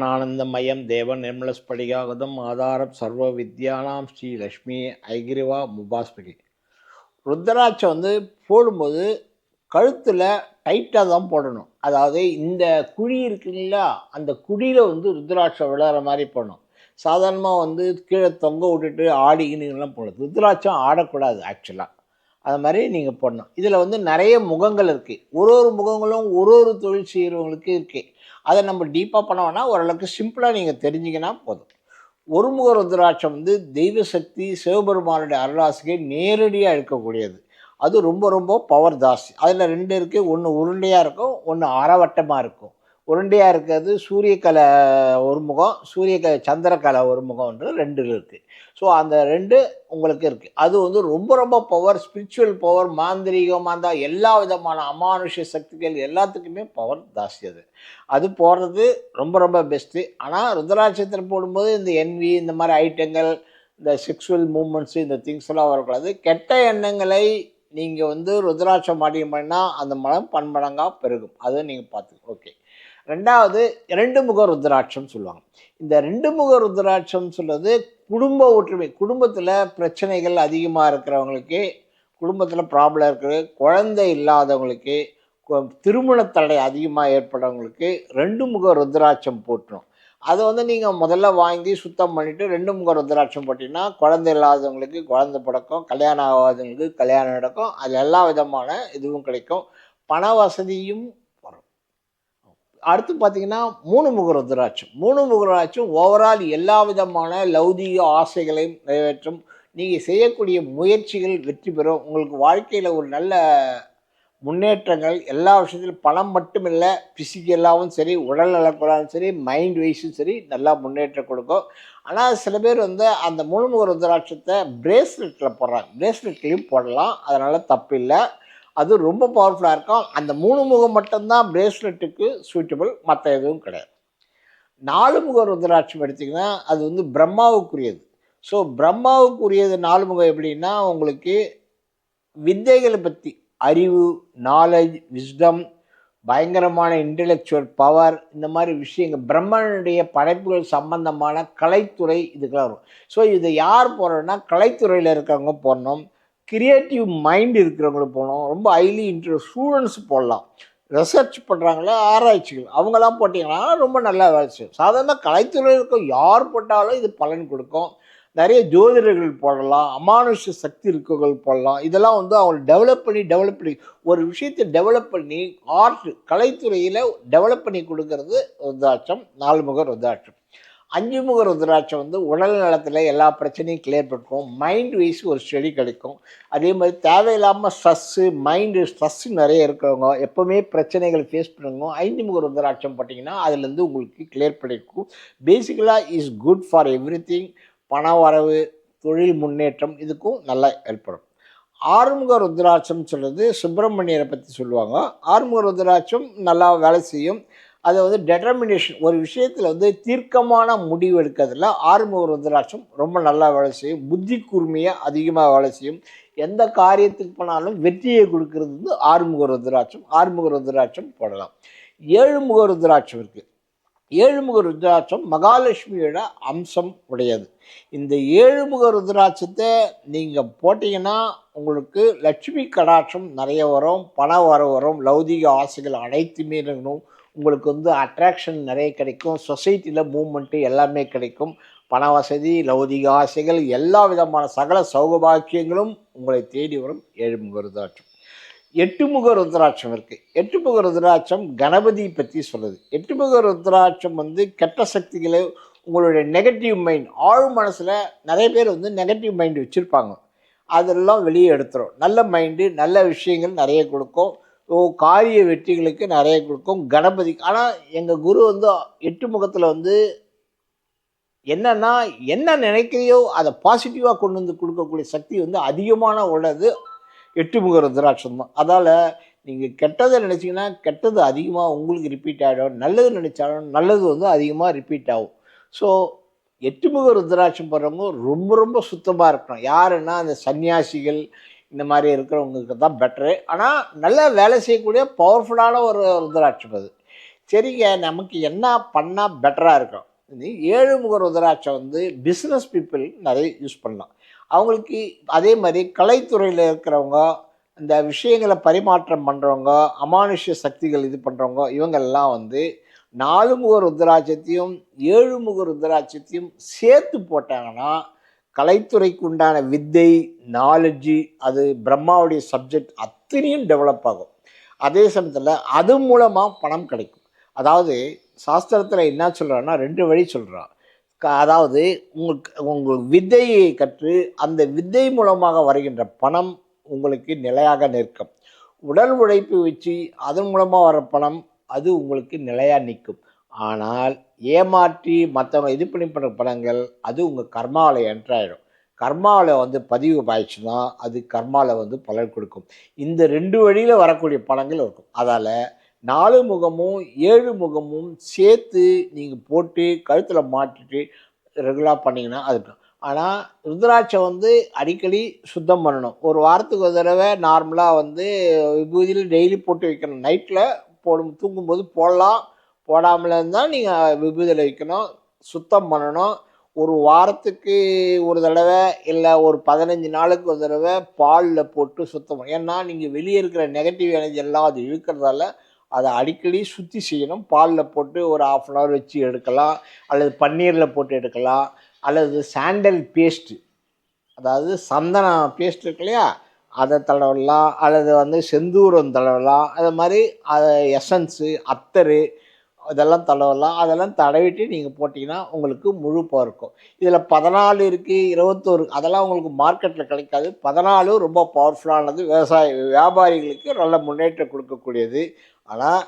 ஞானானந்தமயம் தேவ நிர்மலஸ்படிகாகதம் ஆதாரம் சர்வ வித்யானாம் ஸ்ரீ லக்ஷ்மி ஐகிரிவா முபாஸ்பகி ருத்ராட்சம் வந்து போடும்போது கழுத்தில் டைட்டாக தான் போடணும். அதாவது இந்த குழி இருக்குங்களா அந்த குழியில் வந்து ருத்ராட்சம் விளையாடுற மாதிரி போடணும். சாதாரணமாக வந்து கீழே தொங்க விட்டுட்டு ஆடிக்கினுலாம் போடணும் ருத்ராட்சம் ஆடக்கூடாது ஆக்சுவலாக அது மாதிரி நீங்கள் போடணும். இதில் வந்து நிறைய முகங்கள் இருக்குது ஒரு ஒரு முகங்களும் ஒரு ஒரு தொழில் செய்கிறவங்களுக்கு இருக்குது அதை நம்ம டீப்பாக பண்ண ஓரளவுக்கு சிம்பிளாக நீங்கள் தெரிஞ்சிங்கன்னா போதும். ஒரு முக ருத்ராட்சம் வந்து தெய்வ சக்தி சிவபெருமானுடைய அருளாசிகை நேரடியாக இருக்கக்கூடியது அது ரொம்ப ரொம்ப பவர் ஜாஸ்தி. அதில் ரெண்டு இருக்குது ஒன்று உருண்டையாக இருக்கும் ஒன்று அறவட்டமாக இருக்கும். உருண்டையாக இருக்கிறது சூரியக்கலை ஒரு முகம் சூரியக சந்திரக்கலை ஒரு முகம்ன்றது ரெண்டு இருக்குது ஸோ அந்த ரெண்டு உங்களுக்கு இருக்குது அது வந்து ரொம்ப ரொம்ப பவர் ஸ்பிரிச்சுவல் பவர் மாந்திரீகமாக இருந்தால் எல்லா விதமான அமானுஷ்ய சக்திகள் எல்லாத்துக்குமே பவர் ஜாஸ்தி அது. அது போடுறது ரொம்ப ரொம்ப பெஸ்ட்டு ஆனால் ருத்ராட்சத்தில் போடும்போது இந்த என்வி இந்த மாதிரி ஐட்டங்கள் இந்த செக்ஷுவல் மூமெண்ட்ஸு இந்த திங்ஸ் எல்லாம் வரக்கூடாது. கெட்ட எண்ணங்களை நீங்கள் வந்து ருத்ராட்சம் மாட்டியம் பண்ணால் அந்த மனம் பன்மடங்காக பெருகும். அதை நீங்கள் பார்த்து ரெண்டாவது இரண்டு முக ருத்ராட்சம் சொல்லுவாங்க. இந்த ரெண்டு முக ருத்ராட்சம் சொல்கிறது குடும்ப ஒற்றுமை குடும்பத்தில் பிரச்சனைகள் அதிகமாக இருக்கிறவங்களுக்கு குடும்பத்தில் ப்ராப்ளம் இருக்கிற குழந்தை இல்லாதவங்களுக்கு திருமண தடை அதிகமாக ஏற்படுறவங்களுக்கு ரெண்டு முக ருத்ராட்சம் போட்டுரும் அதை வந்து நீங்கள் முதல்ல வாங்கி சுத்தம் பண்ணிவிட்டு ரெண்டு முக ருத்ராட்சம் போட்டிங்கன்னா குழந்தை இல்லாதவங்களுக்கு குழந்தை பிறக்கும் கல்யாணம் ஆகாதவங்களுக்கு கல்யாணம் நடக்கும். அதில் எல்லா விதமான இதுவும் கிடைக்கும். பண வசதியும் அடுத்து பார்த்தீங்கன்னா மூணு முக ருத்ராட்சம் மூணு முக ருத்ராட்சம் ஓவரால் எல்லா விதமான லௌதீக ஆசைகளையும் நிறைவேற்றும். நீங்கள் செய்யக்கூடிய முயற்சிகள் வெற்றி பெறும். உங்களுக்கு வாழ்க்கையில் ஒரு நல்ல முன்னேற்றங்கள் எல்லா விஷயத்திலும் பணம் மட்டும் இல்லை ஃபிசிக்கலாகவும் சரி உடல் நலக்குறாலும் சரி மைண்ட் வைஸும் சரி நல்லா முன்னேற்றம் கொடுக்கும். ஆனால் சில பேர் வந்து அந்த முழுமுக ருத்ராட்சத்தை பிரேஸ்லெட்டில் போடுறாங்க. பிரேஸ்லெட்லேயும் போடலாம். அதனால் தப்பு இல்லை அது ரொம்ப பவர்ஃபுல்லாக இருக்கும். அந்த மூணு முகம் மட்டும்தான் பிரேஸ்லெட்டுக்கு சூட்டபிள் மற்ற எதுவும் கிடையாது. நாலு முக ருத்ராட்சம் எடுத்திங்கன்னா அது வந்து பிரம்மாவுக்குரியது. ஸோ பிரம்மாவுக்குரியது நாலு முகம் எப்படின்னா உங்களுக்கு வித்தைகளை பற்றி அறிவு நாலேஜ் விஸ்டம் பயங்கரமான இன்டெலெக்சுவல் பவர் இந்த மாதிரி விஷயங்கள் பிரம்மனுடைய படைப்புகள் சம்பந்தமான கலைத்துறை இதுக்கெல்லாம் வரும். ஸோ இதை யார் போகிறோன்னா கலைத்துறையில் இருக்கிறவங்க போடணும். கிரியேட்டிவ் மைண்ட் இருக்கிறவங்களுக்கு போகணும் ரொம்ப ஹைலி இன்ட்ரெஸ்ட் ஸ்டூடெண்ட்ஸ் போடலாம். ரிசர்ச் பண்ணுறாங்களே ஆராய்ச்சிகள். அவங்கெல்லாம் போட்டிங்கன்னா ரொம்ப நல்லா வேலை செய்யும். சாதாரண கலைத்துறையில் இருக்க யார் போட்டாலும் இது பலன் கொடுக்கும். நிறைய ஜோதிடர்கள் போடலாம். அமானுஷ சக்தி இருக்கவர்கள் போடலாம். இதெல்லாம் வந்து அவங்க டெவலப் பண்ணி டெவலப் பண்ணி ஒரு விஷயத்தை டெவலப் பண்ணி ஆர்ட் கலைத்துறையில் டெவலப் பண்ணி கொடுக்கறது ருத்ராட்சம் நாலு முக ருத்ராட்சம். அஞ்சு முக ருத்ராட்சம் வந்து உடல் நலத்தில் எல்லா பிரச்சனையும் கிளியர் பண்ணும் மைண்ட் வைஸ் ஒரு ஸ்டடி கிடைக்கும். அதே மாதிரி தேவையில்லாமல் ஸ்ட்ரெஸ்ஸு மைண்டு ஸ்ட்ரெஸ்ஸு நிறைய இருக்கிறவங்க எப்போவுமே பிரச்சனைகள் ஃபேஸ் பண்ணுறவங்க ஐந்து முக ருத்ராட்சம் போட்டிங்கன்னா அதுலேருந்து உங்களுக்கு கிளியர் பண்ணிருக்கும் பேசிக்கலாக is good for everything பண வரவு தொழில் முன்னேற்றம் இதுக்கும் நல்லா ஏற்படும் ஆறுமுக ருத்ராட்சம் சொல்கிறது சுப்பிரமணியரை பற்றி சொல்லுவாங்க. ஆறுமுக ருத்ராட்சம் நல்லா வேலை செய்யும். அதை வந்து டெட்டர்மினேஷன் ஒரு விஷயத்தில் வந்து தீர்க்கமான முடிவு எடுக்கிறதுல ஆறுமுக ருத்ராட்சம் ரொம்ப நல்லா வேலை செய்யும். புத்தி கூர்மையாக அதிகமாக வேலை செய்யும். எந்த காரியத்துக்கு போனாலும் வெற்றியை கொடுக்கறது வந்து ஆறுமுக ருத்ராட்சம் ஆறுமுக ருத்ராட்சம் போடலாம். ஏழுமுக ருத்ராட்சம் இருக்குது ஏழுமுக ருத்ராட்சம் மகாலட்சுமியோட அம்சம் உடையது. இந்த ஏழுமுக ருத்ராட்சத்தை நீங்கள் போட்டிங்கன்னா உங்களுக்கு லட்சுமி கடாட்சம் நிறைய வரும் பண வர வரும் லௌதிக ஆசைகள் அனைத்துமே இருக்கணும். உங்களுக்கு வந்து அட்ராக்ஷன் நிறைய கிடைக்கும். சொசைட்டியில் மூமெண்ட்டு எல்லாமே கிடைக்கும். பண வசதி லௌதிக ஆசைகள் எல்லா விதமான சகல சௌகபாக்கியங்களும் உங்களை தேடி வரும். ஏழுமுக ருத்ராட்சம். எட்டுமுக ருத்ராட்சம் இருக்குது எட்டுமுக ருத்ராட்சம் கணபதி பற்றி சொல்லுது. எட்டுமுக ருத்ராட்சம் வந்து கெட்ட சக்திகளை உங்களுடைய நெகட்டிவ் மைண்ட் ஆழ் மனசில் நிறைய பேர் வந்து நெகட்டிவ் மைண்ட் வச்சுருப்பாங்க. அதெல்லாம் வெளியே எடுத்துரும். நல்ல மைண்டு நல்ல விஷயங்கள் நிறைய கொடுக்கும். காரிய வெற்றிகளுக்கு நிறைய கொடுக்கும். கணபதி ஆனால் எங்கள் குரு வந்து எட்டு முகத்தில் வந்து என்னன்னா என்ன நினைக்கிறியோ அதை பாசிட்டிவாக கொண்டு வந்து கொடுக்கக்கூடிய சக்தி வந்து அதிகமான உள்ளது. எட்டுமுக ருத்ராட்சம் தான். அதால் நீங்கள் கெட்டதை நினச்சிங்கன்னா கெட்டது அதிகமாக உங்களுக்கு ரிப்பீட் ஆகிடும் நல்லது நினச்சாலும் நல்லது வந்து அதிகமாக ரிப்பீட் ஆகும். ஸோ எட்டுமுக ருத்ராட்சம் போடுறவங்க ரொம்ப ரொம்ப சுத்தமாக இருக்கணும். யாருன்னா அந்த சன்னியாசிகள் இந்த மாதிரி இருக்கிறவங்களுக்கு தான் பெட்டரு ஆனால் நல்லா வேலை செய்யக்கூடிய பவர்ஃபுல்லான ஒரு ருத்ராட்சம் அது. சரிங்க நமக்கு என்ன பண்ணால் பெட்டராக இருக்கும்? இது ஏழு முக ருத்ராட்சம் வந்து பிஸ்னஸ் பீப்புள் நிறைய யூஸ் பண்ணலாம். அவங்களுக்கு அதே மாதிரி கலைத்துறையில் இருக்கிறவங்க இந்த விஷயங்களை பரிமாற்றம் பண்ணுறவங்க அமானுஷ்ய சக்திகள் இது பண்ணுறவங்க இவங்கெல்லாம் வந்து நாலு முக ருத்ராட்சத்தையும் ஏழு முக ருத்ராட்சத்தையும் சேர்த்து போட்டாங்கன்னா கலைத்துறைக்கு உண்டான வித்தை நாலெட்ஜி அது பிரம்மாவுடைய சப்ஜெக்ட் அத்தனையும் டெவலப் ஆகும். அதே சமயத்தில் அது மூலமாக பணம் கிடைக்கும். அதாவது சாஸ்திரத்தில் என்ன சொல்கிறான்னா ரெண்டு வழி சொல்கிறான் அதாவது உங்களுக்கு உங்கள் வித்தையை கற்று அந்த வித்தை மூலமாக வருகின்ற பணம் உங்களுக்கு நிலையாக நிற்கும். உடல் உழைப்பு வச்சு அதன் மூலமாக வர பணம் அது உங்களுக்கு நிலையாக நிற்கும். ஆனால் ஏமாற்றி மற்றவங்க இது பண்ணி பண்ணுற படங்கள் அது உங்கள் கர்மாவில் என்ட்ராயிடும் கர்மாவில் வந்து பதிவு ஆயிடுச்சுன்னா அது கர்மாவில் வந்து பலன் கொடுக்கும். இந்த ரெண்டு வழியில் வரக்கூடிய படங்கள் இருக்கும். அதால் நாலு முகமும் ஏழு முகமும் சேர்த்து நீங்கள் போட்டு கழுத்தில் மாட்டிட்டு ரெகுலராக பண்ணிங்கன்னா அது ஆனால் ருத்ராட்சை வந்து அடிக்கடி சுத்தம் பண்ணணும். ஒரு வாரத்துக்கு ஒரு தடவை நார்மலாக வந்து விபூதியில் டெய்லி போட்டு வைக்கணும். நைட்டில் போடும் தூங்கும்போது போடலாம். போடாமல் இருந்தால் நீங்கள் விபூதியில் வைக்கணும் சுத்தம் பண்ணணும். ஒரு வாரத்துக்கு ஒரு தடவை இல்லை ஒரு பதினஞ்சு நாளுக்கு ஒரு தடவை பாலில் போட்டு சுத்தம் பண்ணணும். ஏன்னா நீங்கள் வெளியே இருக்கிற நெகட்டிவ் எனர்ஜி எல்லாம் அது இழுக்கிறதால அதை அடிக்கடி சுற்றி செய்யணும். பாலில் போட்டு ஒரு ஆஃப் அன் ஹவர் வச்சு எடுக்கலாம். அல்லது பன்னீரில் போட்டு எடுக்கலாம். அல்லது சாண்டல் பேஸ்ட்டு அதாவது சந்தன பேஸ்ட் இருக்கு இல்லையா? அதை தடவலாம். அல்லது வந்து செந்தூரம் தடவலாம். அது மாதிரி அதை எசன்ஸு அத்தரு இதெல்லாம் தடவலாம். அதெல்லாம் தடவிட்டு நீங்கள் போட்டிங்கன்னா உங்களுக்கு முழு பவர் இருக்கும். இதில் பதினாலு இருக்குது இருபத்தோரு அதெல்லாம் உங்களுக்கு மார்க்கெட்டில் கிடைக்காது. பதினாலு ரொம்ப பவர்ஃபுல்லானது விவசாய வியாபாரிகளுக்கு நல்ல முன்னேற்றம் கொடுக்கக்கூடியது. ஆனால்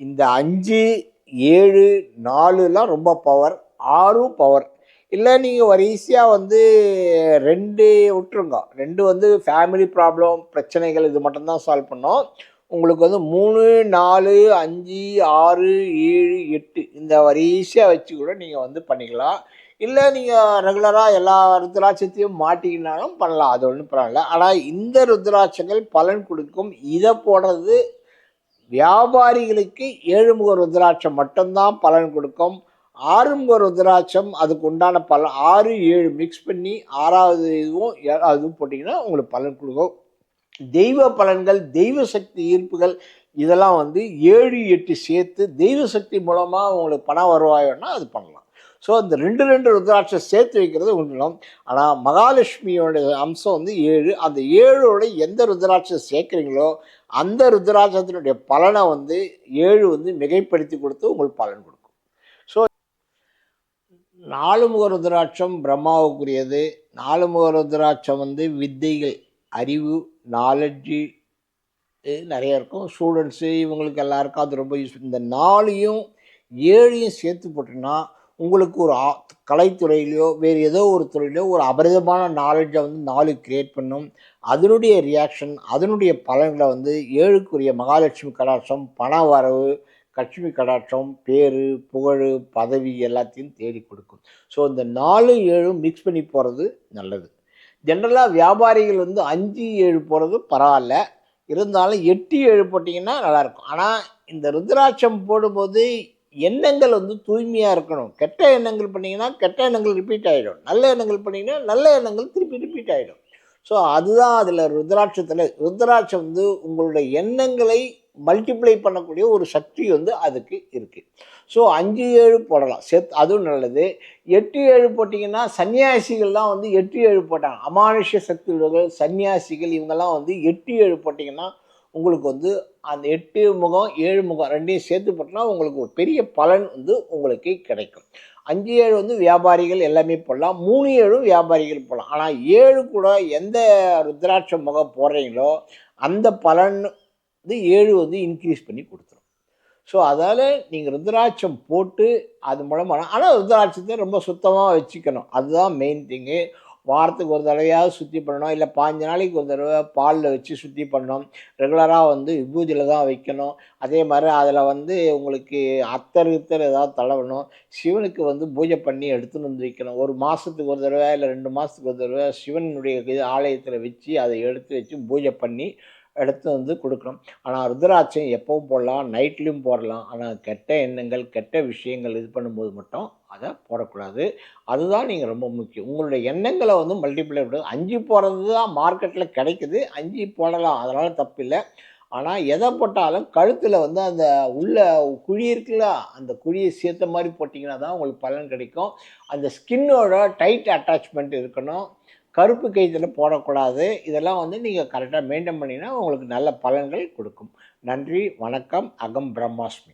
இந்த அஞ்சு ஏழு நாலுலாம் ரொம்ப பவர் ஆறும் பவர் இல்லை நீங்கள் வரிசையாக வந்து ரெண்டு விட்டுருங்க. ரெண்டு வந்து ஃபேமிலி ப்ராப்ளம் பிரச்சனைகள் இது மட்டும்தான் சால்வ் பண்ணோம். உங்களுக்கு வந்து மூணு நாலு அஞ்சு ஆறு ஏழு எட்டு இந்த வரிசையாக வச்சு கூட நீங்கள் வந்து பண்ணிக்கலாம். இல்லை நீங்கள் ரெகுலராக எல்லா ருத்ராட்சத்தையும் மாட்டிக்கினாலும் பண்ணலாம். அது ஒன்றும் பரவாயில்ல ஆனால் இந்த ருத்ராட்சங்கள் பலன் கொடுக்கும். இதை போடுறது வியாபாரிகளுக்கு ஏழுமுக ருத்ராட்சம் மட்டும்தான் பலன் கொடுக்கும். ஆறுமுக ருத்ராட்சம் அதுக்கு உண்டான பலன் ஆறு ஏழு மிக்ஸ் பண்ணி ஆறாவது இதுவும் ஏழாவதும் போட்டிங்கன்னா உங்களுக்கு பலன் கொடுக்கும். தெய்வ பலன்கள் தெய்வ சக்தி ஈர்ப்புகள் இதெல்லாம் வந்து ஏழு எட்டு சேர்த்து தெய்வ சக்தி மூலமாக உங்களுக்கு பணம் வருவாயோன்னா அது பண்ணலாம். ஸோ அந்த ரெண்டு ரெண்டு ருத்ராட்சம் சேர்த்து வைக்கிறது உண்டுலாம் ஆனால் மகாலட்சுமியோட அம்சம் வந்து ஏழு. அந்த ஏழோட எந்த ருத்ராட்சம் சேர்க்குறீங்களோ அந்த ருத்ராட்சத்தினுடைய பலனை வந்து ஏழு வந்து மிகைப்படுத்தி கொடுத்து உங்களுக்கு பலன் கொடுக்கும். ஸோ நாலு முக ருத்ராட்சம் பிரம்மாவுக்குரியது. நாலு முக ருத்ராட்சம் வந்து வித்தைகள் அறிவு நாலெட்ஜு நிறைய இருக்கும். ஸ்டூடெண்ட்ஸு இவங்களுக்கு எல்லாருக்கும் அது ரொம்ப யூஸ் இந்த நாலையும் ஏழையும் சேர்த்து போட்டோன்னா உங்களுக்கு ஒரு ஆ கலைத்துறையிலையோ வேறு ஏதோ ஒரு துறையிலையோ ஒரு அபரிதமான நாலேஜை வந்து நாலு கிரியேட் பண்ணும். அதனுடைய ரியாக்ஷன் அதனுடைய பலன்களை வந்து ஏழுக்குரிய மகாலட்சுமி கடாட்சம் பண வரவு லட்சுமி கடாட்சம் பேரு புகழ் பதவி எல்லாத்தையும் தேடி கொடுக்கும். ஸோ இந்த நாலு ஏழும் மிக்ஸ் பண்ணி போகிறது நல்லது. ஜென்ரலாக வியாபாரிகள் வந்து அஞ்சு ஏழு போகிறது பரவாயில்ல. இருந்தாலும் எட்டு ஏழு போட்டிங்கன்னா நல்லாயிருக்கும். ஆனால் இந்த ருத்ராட்சம் போடும்போது எண்ணங்கள் வந்து தூய்மையாக இருக்கணும். கெட்ட எண்ணங்கள் பண்ணிங்கன்னா கெட்ட எண்ணங்கள் ரிப்பீட் ஆகிடும் நல்ல எண்ணங்கள் பண்ணிங்கன்னா நல்ல எண்ணங்கள் திருப்பி ரிப்பீட் ஆகிடும் ஸோ அதுதான் அதில் ருத்ராட்சத்தில் ருத்ராட்சம் வந்து உங்களுடைய எண்ணங்களை மல்டிப்ளை பண்ணக்கூடிய ஒரு சக்தி வந்து அதுக்கு இருக்குது ஸோ அஞ்சு ஏழு போடலாம். சேர்த்து அதுவும் நல்லது. எட்டு ஏழு போட்டிங்கன்னா சன்னியாசிகள்லாம் வந்து எட்டு ஏழு போட்டாங்க. அமானுஷ்ய சக்தி உள்ளவர்கள் சன்னியாசிகள் இவங்கெல்லாம் வந்து எட்டு ஏழு போட்டிங்கன்னா உங்களுக்கு வந்து அந்த எட்டு முகம் ஏழு முகம் ரெண்டையும் சேர்த்து போட்டோம்னா உங்களுக்கு ஒரு பெரிய பலன் வந்து உங்களுக்கு கிடைக்கும். அஞ்சு ஏழு வந்து வியாபாரிகள் எல்லாமே போடலாம். மூணு ஏழும் வியாபாரிகள் போடலாம். ஆனால் ஏழு கூட எந்த ருத்ராட்ச முகம் போடுறீங்களோ அந்த பலன் வந்து ஏழு வந்து இன்க்ரீஸ் பண்ணி கொடுத்துரும். ஸோ அதால் நீங்கள் ருத்ராட்சம் போட்டு அது மூலமாக ஆனால் ருத்ராட்சத்தை ரொம்ப சுத்தமாக வச்சுக்கணும். அதுதான் மெயின் திங்கு வாரத்துக்கு ஒரு தடவையாவது சுற்றி பண்ணணும். இல்லை பாஞ்சு நாளைக்கு ஒரு தடவை பாலில் வச்சு சுற்றி பண்ணணும். ரெகுலராக வந்து விபூதியில் தான் வைக்கணும். அதே மாதிரி அதில் வந்து உங்களுக்கு அத்தர் இத்தர் ஏதாவது தளவணும் சிவனுக்கு வந்து பூஜை பண்ணி எடுத்துன்னு வந்து வைக்கணும். ஒரு மாதத்துக்கு ஒரு தடவை இல்லை ரெண்டு மாதத்துக்கு ஒரு தடவை சிவனுடைய இது ஆலயத்தில் வச்சு அதை எடுத்து வச்சு பூஜை பண்ணி எடுத்து வந்து கொடுக்கணும். ஆனால் ருத்ராட்சம் எப்பவும் போடலாம் நைட்லேயும் போடலாம். ஆனால் கெட்ட எண்ணங்கள் கெட்ட விஷயங்கள் இது பண்ணும்போது மட்டும் அதை போடக்கூடாது. அதுதான் நீங்கள் ரொம்ப முக்கியம். உங்களுடைய எண்ணங்களை வந்து மல்டிப்ளை பண்ணி அஞ்சு போடுறது தான் மார்க்கெட்டில் கிடைக்குது. அஞ்சு போடலாம் அதனால் தப்பில்லை ஆனால் எதை போட்டாலும் கழுத்தில் வந்து அந்த உள்ள குழி இருக்குல்ல அந்த குழியை சேர்த்த மாதிரி போட்டிங்கன்னா தான் உங்களுக்கு பலன் கிடைக்கும். அந்த ஸ்கின்னோட டைட் அட்டாச்மெண்ட் இருக்கணும். கருப்பு கைத்தில் போடக்கூடாது. இதெல்லாம் வந்து நீங்கள் கரெக்டாக மெயின்டைன் பண்ணிங்கன்னா உங்களுக்கு நல்ல பலன்கள் கொடுக்கும். நன்றி வணக்கம் அகம் பிரம்மாஸ்மி.